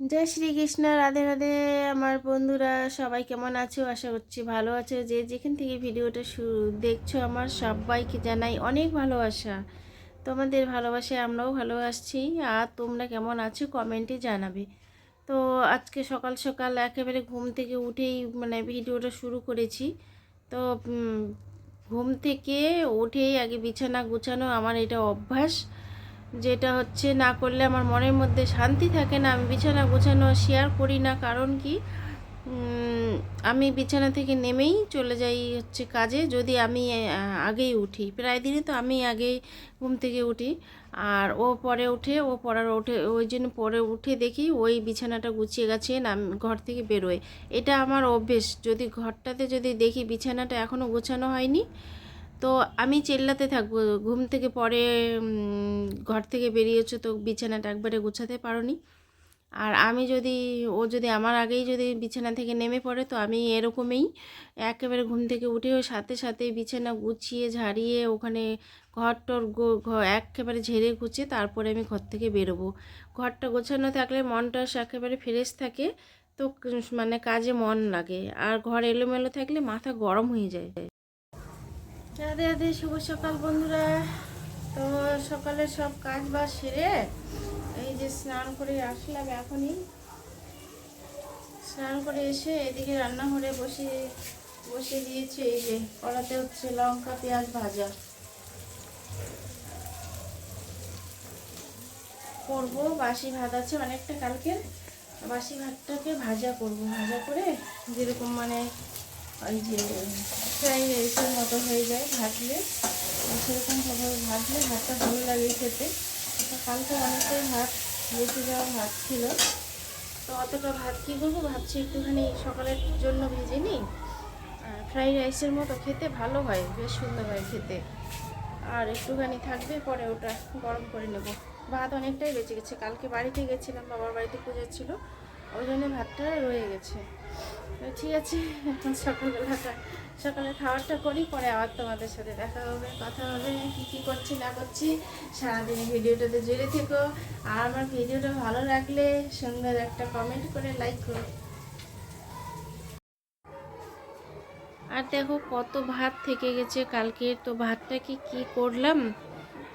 জয় শ্রীকৃষ্ণ, রাধে রাধে। আমার বন্ধুরা, সবাই কেমন আছো? আশা করছি ভালো আছো। যে যেখান থেকে ভিডিওটা শুরু দেখছ, আমার সবাইকে জানাই অনেক ভালোবাসা। তোমাদের ভালোবাসায় আমরাও ভালোবাসছি আর তোমরা কেমন আছো? কমেন্টে জানাবে। তো আজকে সকাল সকাল একেবারে ঘুম থেকে উঠেই মানে ভিডিওটা শুরু করেছি। তো ঘুম থেকে উঠেই আগে বিছানা গুছানো, আমার এটা অভ্যাস। যেটা হচ্ছে, না করলে আমার মনের মধ্যে শান্তি থাকে না, আমি বিছানা গোছানো শেয়ার করি না। কারণ কি? আমি বিছানা থেকে নেমেই চলে যাই হচ্ছে কাজে, যদি আমি আগেই উঠি। প্রায় দিনই তো আমি আগেই ঘুম থেকে উঠি। আর ও পরে উঠে, ও পড়ার উঠে, ওই জন্য পরে উঠে দেখি ওই বিছানাটা গুছিয়ে গেছে, না ঘর থেকে বেরোয়। এটা আমার অভ্যেস। যদি ঘরটাতে যদি দেখি বিছানাটা এখনও গোছানো হয়নি তো আমি চেল্লাতে থাকব, ঘুম থেকে পরে ঘর থেকে বেরিয়েছো তো বিছানাটা একবারে গুছাতে পারোনি। আর আমি যদি, ও যদি আমার আগেই যদি বিছানা থেকে নেমে পড়ে তো আমি এরকমই একেবারে ঘুম থেকে উঠে সাথে সাথে বিছানা গুছিয়ে ঝাড়িয়ে ওখানে ঘর টর একেবারে ঝেড়ে গুছিয়ে তারপরে আমি ঘর থেকে বেরোবো। ঘরটা গোছানো থাকলে মনটা একেবারে ফ্রেশ থাকে, তো মানে কাজে মন লাগে। আর ঘর এলোমেলো থাকলে মাথা গরম হয়ে যায়। রাধে রাধে শুভ সকাল বন্ধুরা। তো সকালে সব কাজ বাজ সেরে এই যে স্নান করে আসলাম এখনই। স্নান করে এসে এদিকে রান্নাঘরে বসে বসে দিয়েছি এই যে, কড়াতে হচ্ছে লঙ্কা, পেঁয়াজ ভাজা। করব, বাসি ভাত আছে অনেকটা কালকের বাসি ভাতটাকে ভাজা করব। ভাজা করে যেরকম মানে ওই ফ্রাই রাইসের মতো হয়ে যায় ভাজলে। সেরকমভাবে ভাজলে ভাতটা ভালো লাগে খেতে। কালকে অনেকটাই ভাত বেশি যাওয়া ভাত ছিল। তো অতটা ভাত কী করব ভাবছি একটুখানি সকালের জন্য ভেজে নিই। ফ্রাইড রাইসের মতো খেতে ভালো হয়, বেশ সুন্দর হয় খেতে। আর একটুখানি থাকবে, পরে ওটা গরম করে নেব। ভাত অনেকটাই বেঁচে গেছে। কালকে বাড়িতে গেছিলাম, বাবার বাড়িতে পুজো ছিল। ওই জন্য ভাতটা রয়ে গেছে। ঠিক আছে, এখন সকালবেলাটা সকালে খাবারটা করি, পরে আবার তোমাদের সাথে দেখা হবে, কথা হবে, কী কী করছি, না করছি। সারাদিন ভিডিওটাতে জুড়ে থেকো। আর আমার ভিডিওটা ভালো লাগলে সুন্দর একটা কমেন্ট করে লাইক করো। আর দেখো কত ভাত থেকে গেছে কালকে, তো ভাতটাকে কি করলাম?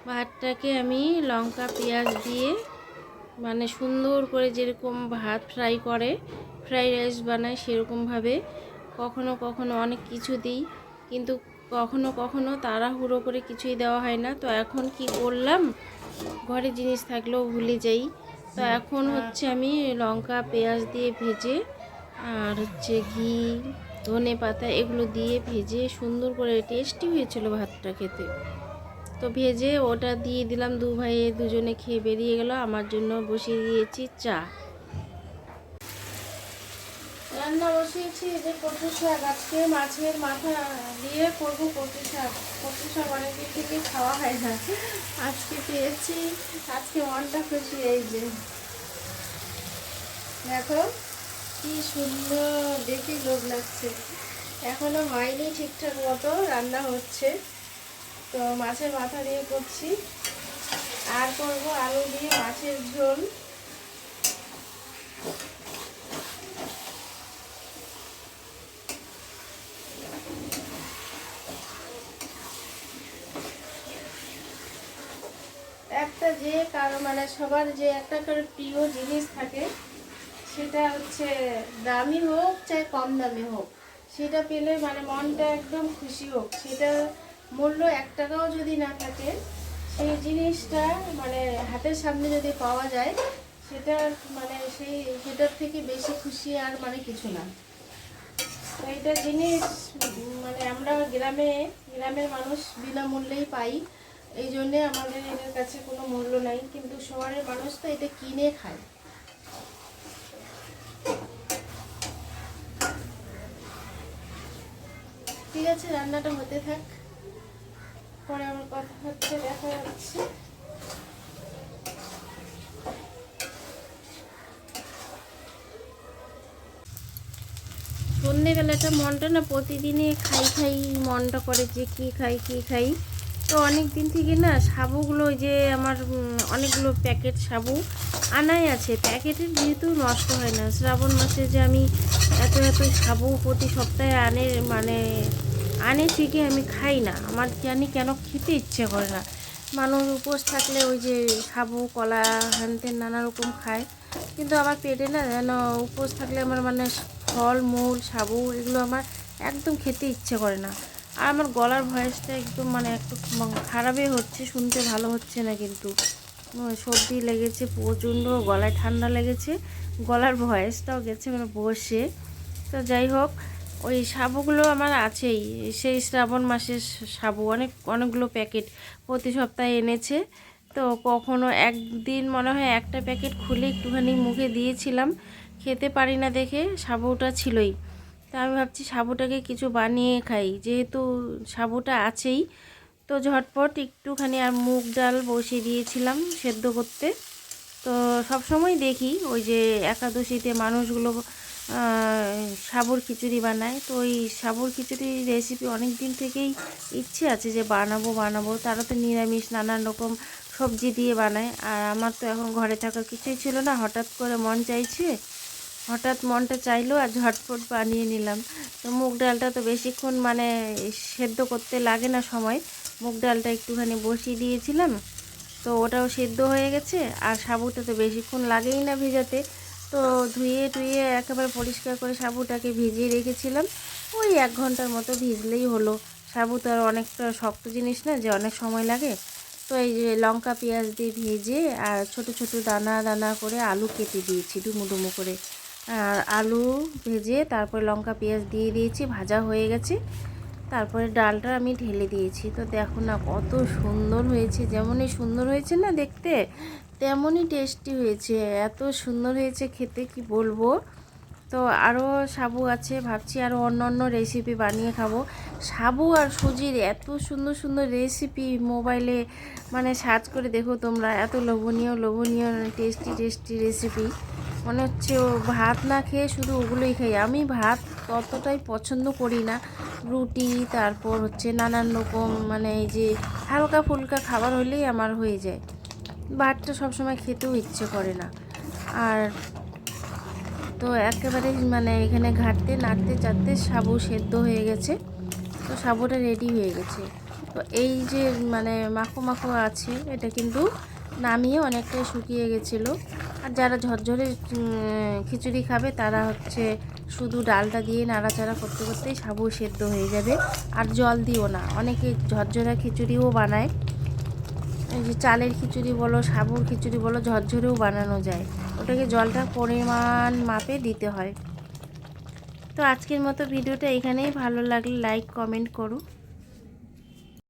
ভাতটাকে আমি লঙ্কা, পেঁয়াজ দিয়ে মানে সুন্দর করে যেরকম ভাত ফ্রাই করে ফ্রাই রাইস বানায় সেরকমভাবে কখনো কখনো অনেক কিছু দিই, কিন্তু কখনো কখনো তাড়াহুড়ো করে কিছুই দেওয়া হয় না। তো এখন কি করলাম? ঘরে জিনিস থাকলেও ভুলে যাই। তো এখন হচ্ছে আমি লঙ্কা, পেঁয়াজ দিয়ে ভেজে আর হচ্ছে ঘি ধনে পাতা এগুলো দিয়ে ভেজে সুন্দর করে টেস্টি হয়েছিল ভাতটা খেতে। তো ভেজে ওটা দিয়ে দিলাম। দু ভাইয়ে দুজনে খেয়ে বেরিয়ে গেল। আমার জন্য বসিয়ে দিয়েছি চা। রান্না বসিয়েছি যে কচু শাক। আজকে মাছের মাথা দিয়ে করব কচু শাক। কচু শাক অনেকদিন থেকে খাওয়া হয় না। আজকে পেয়েছি। আজকে মনটা খুশি এই যে। দেখো, কি সুন্দর দেখে লোভ লাগছে। এখনও হয়নি ঠিকঠাক মতো রান্না হচ্ছে। তো মাছের মাথা দিয়ে করছি। আর করব আলু দিয়ে মাছের ঝোল। একটা যে কারও মানে সবার যে একটা করে প্রিয় জিনিস থাকে, সেটা হচ্ছে দামি হোক চাই কম দামি হোক, সেটা পেলে মানে মনটা একদম খুশি হোক, সেটা মূল্য এক টাকাও যদি না থাকে, সেই জিনিসটা মানে হাতের সামনে যদি পাওয়া যায়, সেটা মানে সেই সেটার থেকে বেশি খুশি আর মানে কিছু না। তো এটা জিনিস মানে আমরা গ্রামে, গ্রামের মানুষ বিনামূল্যেই পাই। এই জন্যে আমাদের এদের কাছে কোনো মূল্য নাই, কিন্তু শহরের মানুষ তো এটা কিনে খায়। ঠিক আছে, রান্নাটা হতে থাক। পরে আমার কথা হচ্ছে, দেখা যাচ্ছে। সন্ধেবেলাটা মনটা না প্রতিদিনই খাই খাই মনটা করে যে কি খাই কি খাই। তো অনেক দিন থেকে না সাবুগুলো যে আমার অনেকগুলো প্যাকেট সাবু আনাই আছে। প্যাকেটের যেহেতু নষ্ট হয় না। শ্রাবণ মাসে যে আমি এত এত সাবু প্রতি সপ্তাহে আনে মানে আনে ঠিকই আমি খাই না। আমার জানি কেন খেতে ইচ্ছে করে না। মানুষ উপোস থাকলে ওই যে খাব কলা হ্যানতেন নানা রকম খায়। কিন্তু আমার পেটে না যেন উপোস থাকলে আমার মানে ফল, মূল, সাবু এগুলো আমার একদম খেতে ইচ্ছে করে না। আর আমার গলার ভয়েসটা একদম মানে একটু খারাপই হচ্ছে, শুনতে ভালো হচ্ছে না কিন্তু। সর্দি লেগেছে প্রচণ্ড, গলায় ঠান্ডা লেগেছে, গলার ভয়েসটাও গেছে মানে বসে। তো যাই হোক ওই সাবুগুলো আমার আছেই। সেই শ্রাবণ মাসের সাবু অনেক, অনেকগুলো প্যাকেট প্রতি সপ্তাহে এনেছে। তো কখনো একদিন মনে হয় একটা প্যাকেট খুলে একটুখানি মুখে দিয়েছিলাম, খেতে পারি না দেখে সাবুটা ছিলই। তা আমি ভাবছি সাবুটাকে কিছু বানিয়ে খাই, যেহেতু সাবুটা আছেই। তো ঝটপট একটুখানি আর মুগ ডাল বসিয়ে দিয়েছিলাম সেদ্ধ করতে। তো সব সময় দেখি ওই যে একাদশীতে মানুষগুলো সাবুর খিচুড়ি বানায়। তো ওই সাবুর খিচুড়ির রেসিপি অনেক দিন থেকেই ইচ্ছে আছে যে বানাবো বানাবো। তারা তো নিরামিষ, নানান রকম সবজি দিয়ে বানায়। আর আমার তো এখন ঘরে থাকার কিছুই ছিল না। হঠাৎ করে মন চাইছে, হঠাৎ মনটা চাইলো আর ঝটপট বানিয়ে নিলাম। তো মুগ ডালটা তো বেশিক্ষণ মানে সেদ্ধ করতে লাগে না সময়। মুগ ডালটা একটুখানি বসিয়ে দিয়েছিলাম। তো ওটাও সেদ্ধ হয়ে গেছে। আর সাবুটা তো বেশিক্ষণ লাগেই না ভেজাতে। তো ধুয়ে টুয়ে একেবারে পরিষ্কার করে সাবুটাকে ভিজিয়ে রেখেছিলাম। ওই এক ঘণ্টার মতো ভিজলেই হলো। সাবু তো আর অনেকটা শক্ত জিনিস না, যে অনেক সময় লাগে। তো এই যে লঙ্কা, পেঁয়াজ দিয়ে ভেজে আর ছোট ছোট দানা দানা করে আলু কেটে দিয়েছি, ডুমো ডুমো করে। আর আলু ভেজে তারপরে লঙ্কা, পেঁয়াজ দিয়ে দিয়েছি, ভাজা হয়ে গেছে। তারপরে ডালটা আমি ঢেলে দিয়েছি। তো দেখো না কত সুন্দর হয়েছে, যেমনই সুন্দর হয়েছে না দেখতে। তেমনই টেস্টি হয়েছে, এত সুন্দর হয়েছে খেতে, কি বলব? তো আরও সাবু আছে, ভাবছি আরও অন্য অন্য রেসিপি বানিয়ে খাব। সাবু আর সুজির এত সুন্দর সুন্দর রেসিপি মোবাইলে মানে সার্চ করে দেখো তোমরা, এত লোভনীয় লোভনীয় টেস্টি টেস্টি রেসিপি মনে হচ্ছে ও ভাত না খেয়ে শুধু ওগুলোই খাই। আমি ভাত ততটাই পছন্দ করি না। রুটি, তারপর হচ্ছে নানান রকম মানে এই যে হালকা ফুলকা খাবার হলেই আমার হয়ে যায়। ভাতটা সবসময় খেতেও ইচ্ছে করে না। আর তো একেবারে মানে এখানে ঘাটতে, নাড়তে, চাড়তে সাবু সেদ্ধ হয়ে গেছে। তো সাবুটা রেডি হয়ে গেছে। তো এই যে মানে মাখো মাখো আছে, এটা কিন্তু নামিয়ে অনেকটাই শুকিয়ে গেছিল। আর যারা ঝরঝরে খিচুড়ি খাবে, তারা হচ্ছে শুধু ডালটা দিয়ে নাড়াচাড়া করতে করতেই সাবু সেদ্ধ হয়ে যাবে। আর জল দিও না। অনেকে ঝরঝরা খিচুড়িও বানায়। যে চালের খিচুড়ি বলো সাবুর খিচুড়ি বলো, ঝরঝরেও বানানো যায়। ওটাকে জলটা পরিমাণ মাপে দিতে হয়। তো আজকের মতো ভিডিওটা এখানেই। ভালো লাগলে লাইক কমেন্ট করো।